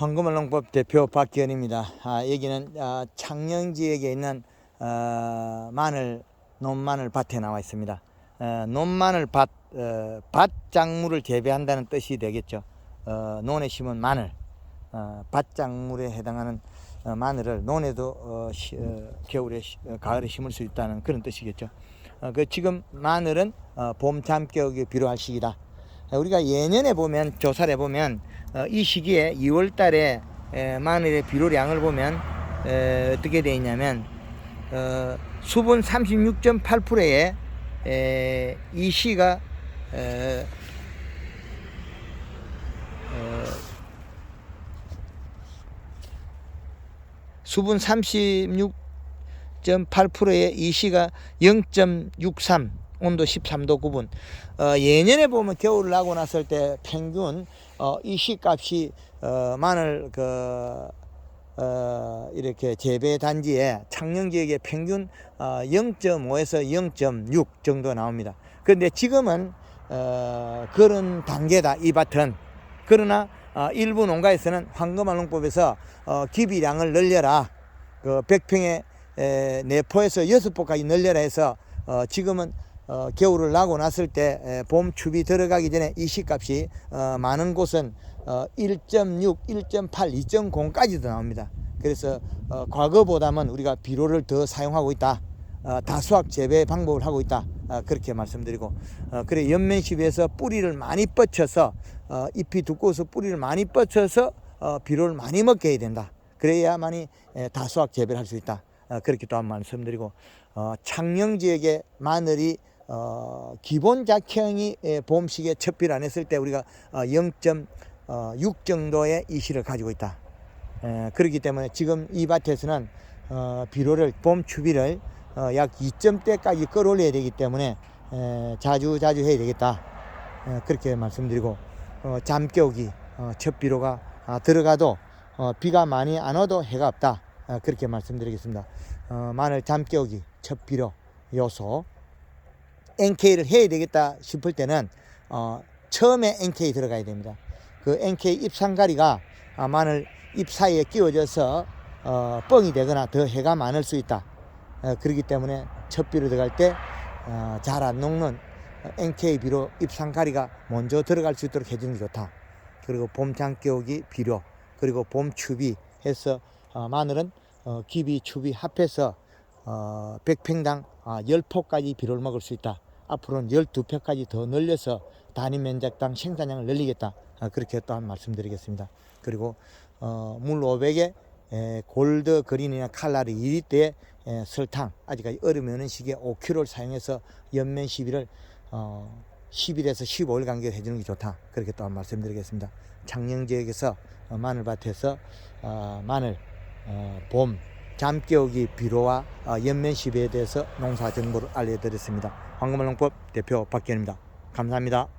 황금을농법 대표 박기현입니다. 아, 여기는 아, 창녕 지역에 있는 어, 마늘 논마늘 밭에 나와 있습니다. 어, 논마늘 밭, 어, 밭 작물을 재배한다는 뜻이 되겠죠. 어, 논에 심은 마늘, 어, 밭 작물에 해당하는 어, 마늘을 논에도 어, 시- 어, 겨울에 시- 어, 가을에 심을 수 있다는 그런 뜻이겠죠. 어, 그 지금 마늘은 어, 봄 잠격에 비료할 시기다. 어, 우리가 예년에 보면 조사를 해보면 어, 이 시기에 2월 달에 에, 마늘의 비료량을 보면 에, 어떻게 되어 있냐면 어, 수분 36.8%에 에, 이 시가 에, 어, 수분 36.8%에 이 시가 0.63 온도 13도 9분. 어, 예년에 보면 겨울을 나고 났을 때 평균 어, 이 시값이 어, 마늘 그 어, 이렇게 재배 단지에 창녕 지역에 평균 어, 0.5에서 0.6 정도 나옵니다. 그런데 지금은 어, 그런 단계다 이 밭은 그러나 어, 일부 농가에서는 황금알농법에서 어, 기비량을 늘려라 그 100평에 에, 내포에서 6포까지 늘려라 해서 어, 지금은 어, 겨울을 나고 났을 때 에, 봄 추비 들어가기 전에 이 시값이 어, 많은 곳은 어, 1.6, 1.8, 2.0까지도 나옵니다. 그래서 어, 과거보다는 우리가 비료를 더 사용하고 있다. 어, 다수학 재배 방법을 하고 있다. 어, 그렇게 말씀드리고 어, 그래 연면십에서 뿌리를 많이 뻗쳐서 어, 잎이 두꺼워서 뿌리를 많이 뻗쳐서 어, 비료를 많이 먹게 해야 된다. 그래야만이 에, 다수학 재배를 할 수 있다. 어, 그렇게 또한번 말씀드리고 어, 창녕 지역의 마늘이 어, 기본 작형이 에, 봄 시기에 첩비를 안 했을 때 우리가 어, 0.6 정도의 이시를 가지고 있다. 에, 그렇기 때문에 지금 이 밭에서는 어, 비료를 봄 추비를 어, 약 2점대까지 끌어올려야 되기 때문에 에, 자주 자주 해야 되겠다. 에, 그렇게 말씀드리고 어, 잠 깨우기 어, 첫 비료가 아, 들어가도 어, 비가 많이 안 와도 해가 없다. 아, 그렇게 말씀드리겠습니다. 어, 마늘 잠 깨우기 첫 비료 요소 NK를 해야 되겠다 싶을 때는 어, 처음에 NK 들어가야 됩니다. 그 NK 잎상가리가 아, 마늘 잎 사이에 끼워져서 어, 뻥이 되거나 더 해가 많을 수 있다. 어, 그렇기 때문에 첫 비료 들어갈 때잘안 녹는 NK 비료 잎상가리가 먼저 들어갈 수 있도록 해주는 게 좋다. 그리고 봄 장깨우기 비료 그리고 봄 추비 해서 어, 마늘은 어, 기비 추비 합해서 어, 100평당 아, 10포까지 비료를 먹을 수 있다. 앞으로는 12포까지 더 늘려서 단위 면적당 생산량을 늘리겠다. 아, 그렇게 또한 말씀드리겠습니다. 그리고 어, 물 500에 에, 골드 그린이나 칼라리 2리터에 에, 설탕 아직까지 얼음이 오는 시기에 5kg를 사용해서 연면 시비를 어, 10일에서 15일 간격을 해주는 게 좋다. 그렇게 또한 말씀드리겠습니다. 창녕 지역에서 어, 마늘밭에서 어, 마늘 어, 봄 잠깨우기 비료와 어, 연면 시비에 대해서 농사 정보를 알려드렸습니다. 황금알농법 대표 박기현입니다. 감사합니다.